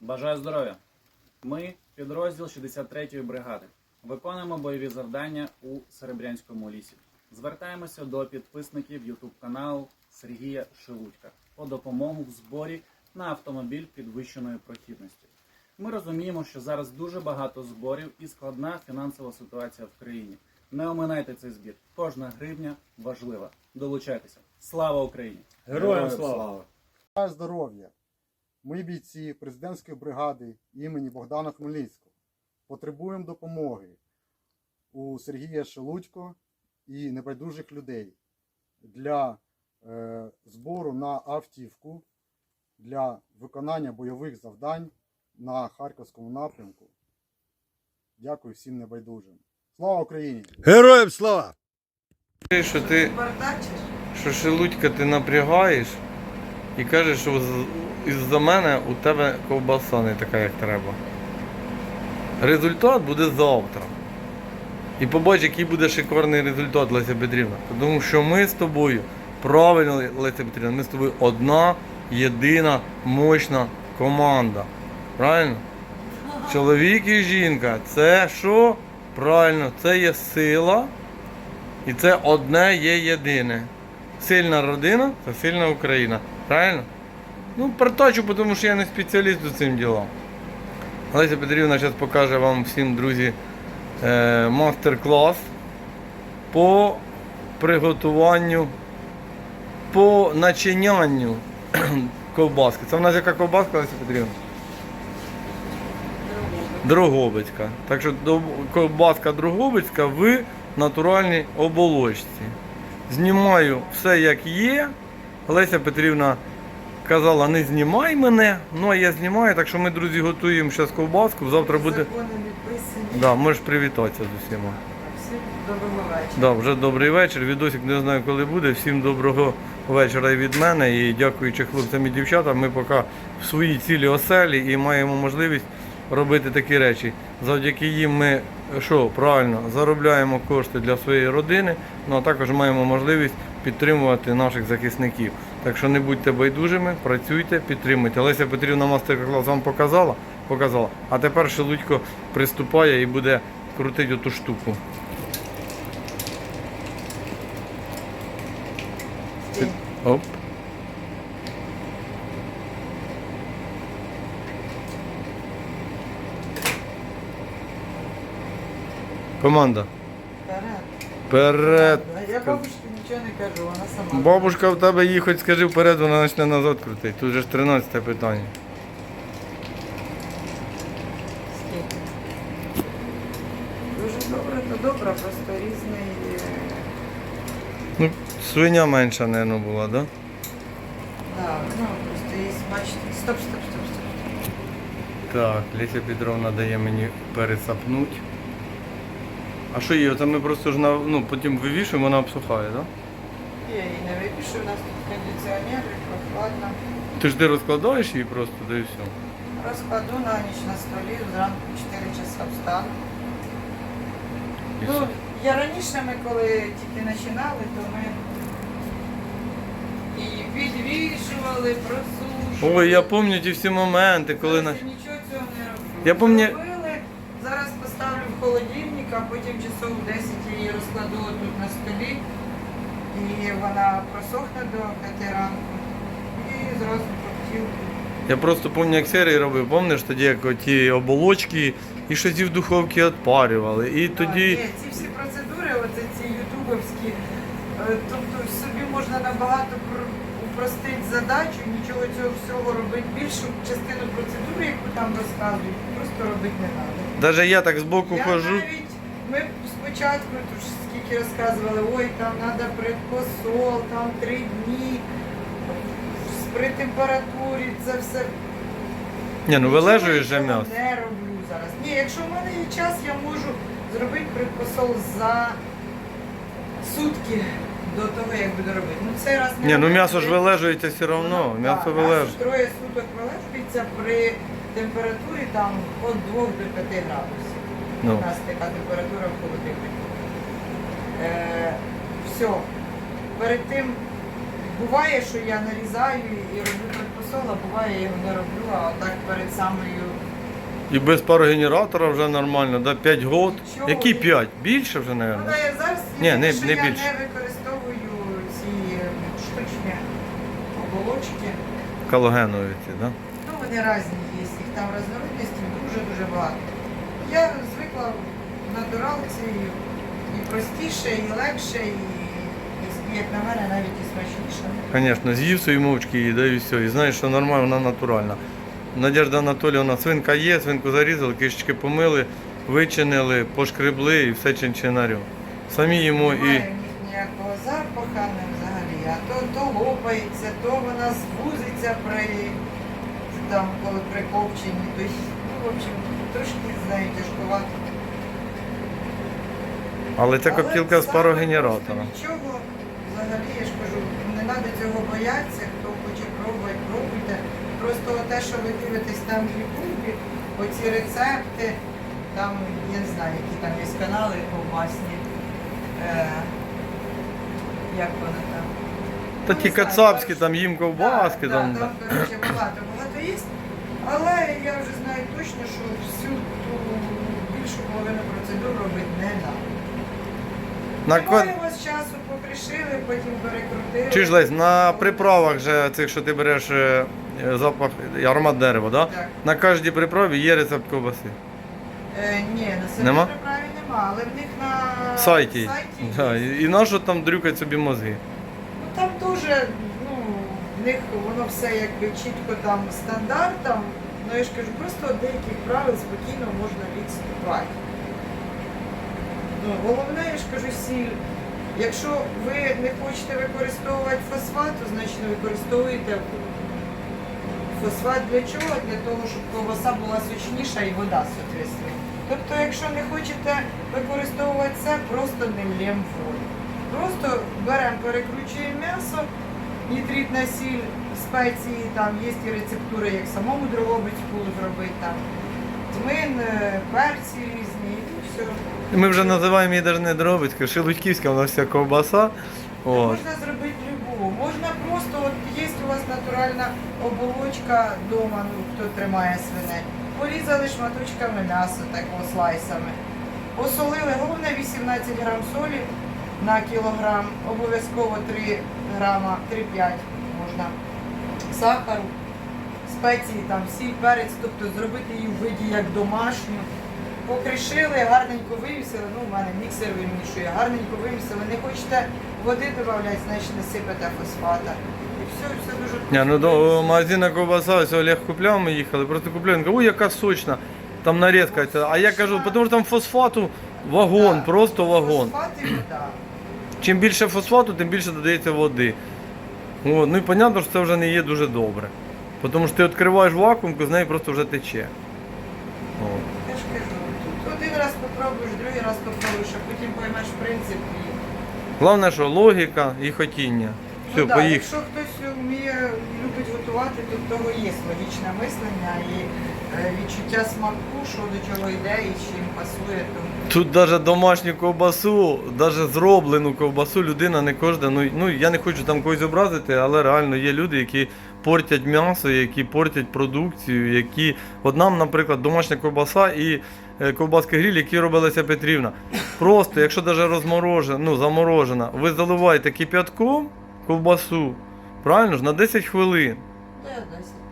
Бажаю здоров'я! Ми, підрозділ 63-ї бригади, виконуємо бойові завдання у Серебрянському лісі. Звертаємося до підписників YouTube каналу Сергія Шелудька по допомогу в зборі на автомобіль підвищеної прохідності. Ми розуміємо, що зараз дуже багато зборів і складна фінансова ситуація в країні. Не оминайте цей збір. Кожна гривня важлива. Долучайтеся. Слава Україні! Героям слава! Здоров'я! Ми бійці президентської бригади імені Богдана Хмельницького потребуємо допомоги у Сергія Шелудько і небайдужих людей для е, збору на автівку для виконання бойових завдань на Харківському напрямку. Дякую всім небайдужим. Слава Україні! Героям слава! Що ти, що шелудька ти напрягаєш і кажеш, що із-за мене у тебе ковбаса не така, як треба. Результат буде завтра. І побач, який буде шикарний результат, Леся Петрівна. Тому що ми з тобою, правильно, Леся Петрівна, ми з тобою одна, єдина, мощна команда. Правильно? Чоловік і жінка це що? Правильно, це є сила. І це одне є єдине. Сильна родина це сильна Україна. Правильно? Ну, притачу, тому що я не спеціаліст у цим ділам. Олеся Петрівна зараз покаже вам всім, друзі, е, мастер-клас по приготуванню, по начинянню ковбаски. Це в нас яка ковбаска, Олеся Петрівна? Дрогобицька. Так що ковбаска Дрогобицька в натуральній оболочці. Знімаю все як є. Леся Петрівна казала, не знімай мене. Ну а я знімаю, так що ми, друзі, готуємо зараз ковбаску. Завтра буде. Да, можеш привітатися з усіма. Всім доброго вечора. Да, вже добрий вечір. Відосик не знаю, коли буде. Всім доброго вечора і від мене. І дякуючи хлопцям і дівчатам, ми поки в своїй цілі оселі і маємо можливість робити такі речі. Завдяки їм ми що правильно заробляємо кошти для своєї родини, ну а також маємо можливість підтримувати наших захисників. Так що не будьте байдужими, працюйте, підтримуйте. Леся Петрівна мастер-клас вам показала, показала. А тепер Шелудько приступає і буде крутити оту штуку. Оп. Команда. Вперед. Вперед. Нічого не кажу, вона сама. Бабушка в тебе їй хоч скажи вперед, вона почне назад крутити. Тут же ж 13 питання. Скільки? Дуже добре, то добре, просто різний. е, Ну, свиня менша, мабуть, була, так? Да? Да, ну просто є, бачите. Стоп, стоп, стоп, стоп. Так, Леся Петровна дає мені пересапнути. А що є? Це ми просто ж на, ну, потім вивішуємо, вона обсухає, так? Я її не випишу, у нас тут кондиціонер, прохладно. Ти ж ти розкладаєш її просто, да і все. Розкладу на ніч на столі, зранку 4 часа встану. І Ну, все. я раніше ми коли тільки починали, то ми і підвішували, просушували. Ой, я пам'ятаю ті всі моменти, коли Зараз наш. я нічого цього не роблю. Я помню- Зробили, зараз поставлю в холодильник, а потім часов 10 її розкладу тут на столі. І вона просохне до 5 ранку. І зразу коптів. Я просто пам'ятаю, як серії робив, пам'ятаєш тоді, як ті оболочки і щось і в духовці відпарювали. І тоді. Ні, ці всі процедури, оце ці ютубовські, е, тобто собі можна набагато упростити задачу, нічого цього всього робити. Більшу частину процедури, яку там розказують, просто робити не треба. Навіть я так збоку Я хожу. навіть, ми спочатку тут скільки розказували, ой, там треба предпосол, там три дні, при температурі, це все. Ні, ну вилежуєш же я м'ясо. Не роблю зараз. Ні, якщо в мене є час, я можу зробити предпосол за сутки до того, як буду робити. Ну цей раз не Ні, ну роблю. м'ясо ж вилежується все одно. Ну, М'ясо так, вилежується. Троє суток вилежується при температурі там від 2 до 5 градусів. Ну. У нас така температура в холодильнику. Е, все. Перед тим буває, що я нарізаю і роблю предпосол посола, буває, я його не роблю, а отак перед самою. І без парогенератора вже нормально, да? 5 год. Чого? Які 5? Більше вже, Ну, да, я зараз Ні, не- не я більше. не використовую ці е, штучні оболочки. Калогенові ці, да? Ну, вони різні є, їх там різнородності дуже-дуже багато. Я звикла в натуралці і простіше, і легше, і, як на мене, навіть і смачніше. Звісно, з'їв свої мовчки і да, і все. І знаєш, що нормально, вона натуральна. Надежда Анатоліївна, свинка є, свинку зарізали, кишечки помили, вичинили, пошкребли і все чинчинарю. Самі їмо і. Немає ніякого запаха не взагалі. А то, то лопається, то вона звузиться при, там, коли при копченні. То, й, ну, в общем, трошки з нею тяжкувато. Але ця Але коптілка з парогенератора. Нічого, взагалі, я ж кажу, не треба цього боятися, хто хоче пробувати, пробуйте. Просто те, що ви дивитесь там в Ютубі, оці рецепти, там, я не знаю, які там є канали ковбасні. Е, як вони там? Та Ну, ті кацапські, там їм ковбаски, Да, там. да, там, коротше, багато. Але я вже знаю точно, що всю ту більшу половину процедур робити не треба. На ко- Немає у вас часу, покришили, потім перекрутили. Чи ж Лесь, на приправах же цих, що ти береш е, е, запах, аромат дерева, да? Так. На кожній приправі є рецепт ковбаси. Е, ні, на самій Нема? приправі нема, але в них на Сайті. сайті Да, і, і на що там дрюкать собі мозги? Ну там дуже, в них воно все якби чітко там стандартом. Ну я ж кажу, просто деяких правил спокійно можна відступати. Ну, головне, я ж кажу, сіль. Якщо ви не хочете використовувати фосфат, то значить не використовуєте фосфат для чого? Для того, щоб ковбаса була сочніша і вода, соответственно. Тобто, якщо не хочете використовувати це, просто не лєм воду. Просто беремо, перекручуємо м'ясо, нітритна сіль, спеції, там є і рецептури, як самому Дрогобицьку зробити, там тмин, е, перці різні, і все. Ми вже називаємо її навіть не дробицька, шелудьківська, вона вся ковбаса. От. Можна зробити любу. Можна просто, от є у вас натуральна оболочка вдома, ну, хто тримає свиней. Порізали шматочками м'яса, так слайсами. Посолили, головне 18 грам солі на кілограм, обов'язково 3 грама, 3-5 можна сахару, спеції, там, сіль, перець, тобто зробити її в виді як домашню. Покришили, гарненько вивісили, ну в мене міксер вимішує, гарненько вивісили. Не хочете води додати, значить не сипете фосфата. І все, і все дуже Ні, ну до магазина ковбаса, ось Олег купляв, ми їхали, просто купляв, він каже, ой, яка сочна, там нарізка. ця». А я кажу, тому що там фосфату вагон, Да. просто вагон. Фосфат і вода. Чим більше фосфату, тим більше додається води. От, ну і зрозуміло, що це вже не є дуже добре. Тому що ти відкриваєш вакуумку, з неї просто вже тече. От. Я ж кажу, тут один раз попробуєш, другий раз попробуєш, а потім поймеш принцип Головне, що логіка і хотіння. Все, ну, да, якщо хтось вміє любить готувати, то в того є логічне мислення і е, відчуття смаку, що до чого йде і чим пасує. То Тут навіть домашню ковбасу, навіть зроблену ковбасу людина не кожна. Ну, ну я не хочу там когось образити, але реально є люди, які портять м'ясо, які портять продукцію, які. От нам, наприклад, домашня ковбаса і е, ковбаска гріль, які робилася Петрівна. Просто, якщо навіть розморожена, ну заморожена, ви заливаєте кип'ятком ковбасу, правильно ж, на 10 хвилин.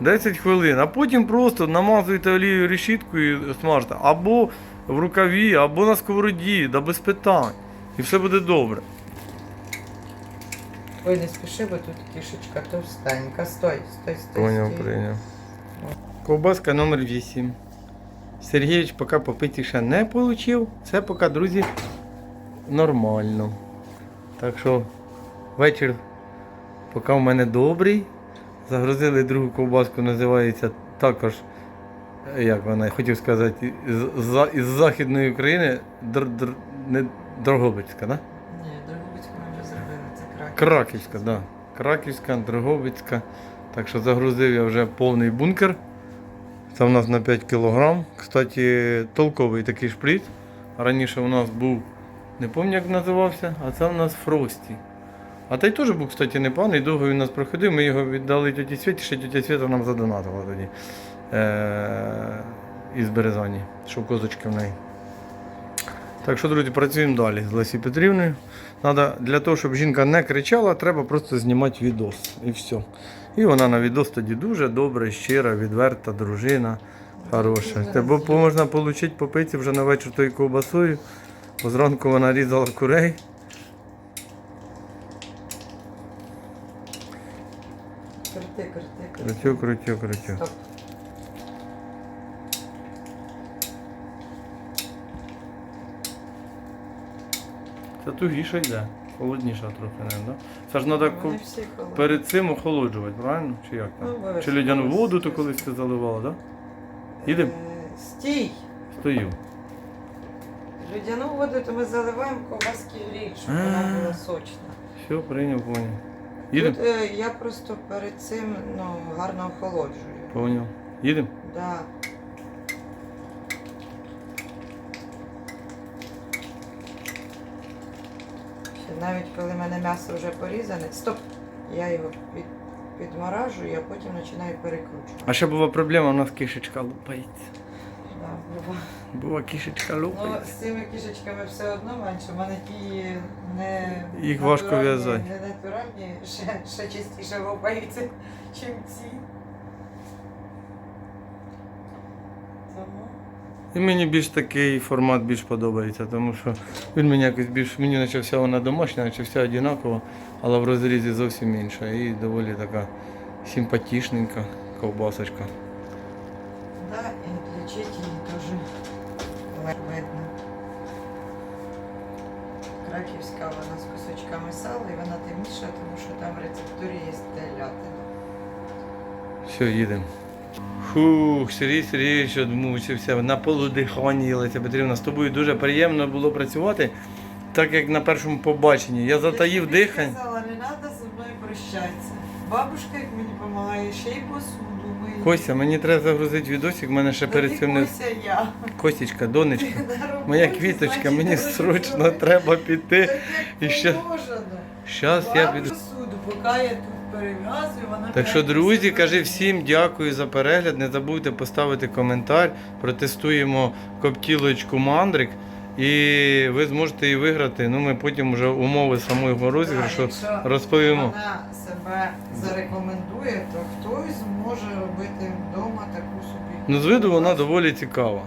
10 хвилин, а потім просто намазуєте олією решіткою і смажте. Або в рукаві, або на сковороді, да без питань. І все буде добре. Ой, не спіши, бо тут кішечка товстенька. Стой, стой, стой. Поняв, стой. прийняв. Ковбаска номер 8. Сергійович поки попити ще не отримав. Це поки, друзі, нормально. Так що вечір поки в мене добрий. Загрузили другу ковбаску, називається також, як вона, я хотів сказати, із, за- із Західної України, др, др, не Дрогобицька, да? Ні, Дрогобицьку ми вже зробили, це крак. Краківська, так. Да. Краківська, Дрогобицька. Так що загрузив я вже повний бункер. Це в нас на 5 кг. Кстати, толковий такий шприц. Раніше у нас був, не пам'ятаю як називався, а це у нас Фрості. А той теж був, кстати, непоганий, довго він нас проходив, ми його віддали тіті Світі, ще тітя Світа нам задонатила тоді. Е- із Березані, що козочки в неї. Так що, друзі, працюємо далі з Лесі Петрівною. Надо, для того, щоб жінка не кричала, треба просто знімати відос. І все. І вона на відос тоді дуже добра, щира, відверта, дружина. Хороша. Тебе можна отримати по пиці вже на вечір тою ковбасою. Бо зранку вона різала курей. Крутю, крутю, крутю. Це тугіше йде. Холодніша трохи, не, да? Це ж треба Вони всі холодні. перед цим охолоджувати, правильно? Чи як Ну, там? обов'язково. Чи людяну воду то колись ти заливала, так? Да? Їдемо? Е, Стій! Стою. Людяну воду то ми заливаємо ковбаски гріль, щоб вона була сочна. Все, прийняв, поняв. Їдемо? Тут е, я просто перед цим ну, гарно охолоджую. Поняв. Їдемо? Да. Навіть коли в мене м'ясо вже порізане, стоп! Я його під, підморажую, а потім починаю перекручувати. А ще була проблема, у нас кишечка лупається. Да, бува. Була кишечка Ну, лупається. з цими кішечками все одно менше. У мене ті не Їх важко натуральні- в'язати. Не натуральні, ще, ще частіше лопаються, ніж ці. Тому І мені більш такий формат більш подобається, тому що він мені якось більш, мені наче вся вона домашня, наче вся одинакова, але в розрізі зовсім інша. І доволі така симпатичненька ковбасочка. Да, і її дуже видно. Краківська вона з кусочками сала і вона темніша, тому що там в рецептурі є телятина. Все, їдемо. Фух, Сергій Сергійович одмучився на полудиханні, Леся Петрівна. З тобою дуже приємно було працювати, так як на першому побаченні. Я затаїв тобі дихання. сказала, не треба зі мною прощатися. Бабушка, як мені допомагає, ще й посуду миє. Костя, мені треба загрузити відосик, в мене ще перед цим не. Кося я. Костічка, донечка. На роботі, Моя квіточка, значить, мені срочно треба піти. Так І ще- положено. Щас я Бабу піду. посуду, поки я тут перев'язую, вона Так що, друзі, кажи всім дякую за перегляд. Не забудьте поставити коментар. Протестуємо коптілочку мандрик. І ви зможете її виграти. Ну, ми потім вже умови самого розіграшу якщо розповімо. Вона себе зарекомендує, то хтось зможе робити вдома таку собі. Ну, з виду вона доволі цікава.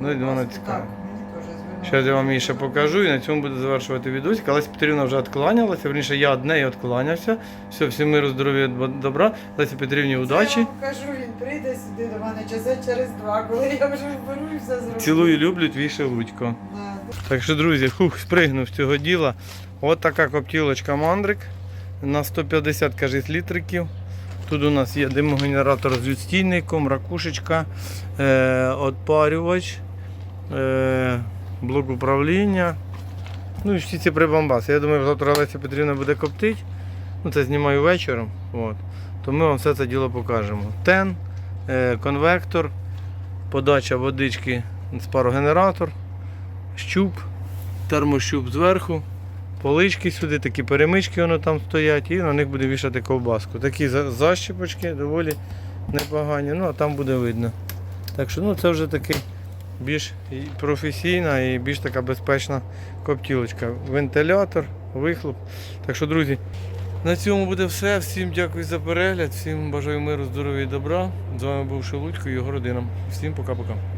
Ну, вона цікава. Так, мені теж з виду. Зараз я вам її ще покажу і на цьому буду завершувати відосик. Леся Петрівна вже відкланялася, верніше я від неї відкланявся. Все, всім миру, здоров'я, добра. Лесі Петрівні, удачі. Я вам кажу, він прийде сюди до мене часа через два, коли я вже вберу і все зроблю. Цілую, люблю, твій Шелудько. Да. Так що, друзі, хух, спригнув з цього діла. От така коптілочка мандрик на 150 кажись, літриків. Тут у нас є димогенератор з відстійником, ракушечка, е, отпарювач, е, блок управління. Ну і всі ці прибамбаси. Я думаю, завтра Леся Петрівна буде коптити. Ну, це знімаю вечором. От. То ми вам все це діло покажемо. Тен, е, конвектор, подача водички з парогенератор щуп, термощуп зверху, полички сюди, такі перемички воно там стоять, і на них буде вішати ковбаску. Такі за- защіпочки доволі непогані, ну а там буде видно. Так що ну, це вже такий більш професійна і більш така безпечна коптілочка. Вентилятор, вихлоп. Так що, друзі, на цьому буде все. Всім дякую за перегляд, всім бажаю миру, здоров'я і добра. З вами був Шелудько і його родина. Всім пока-пока.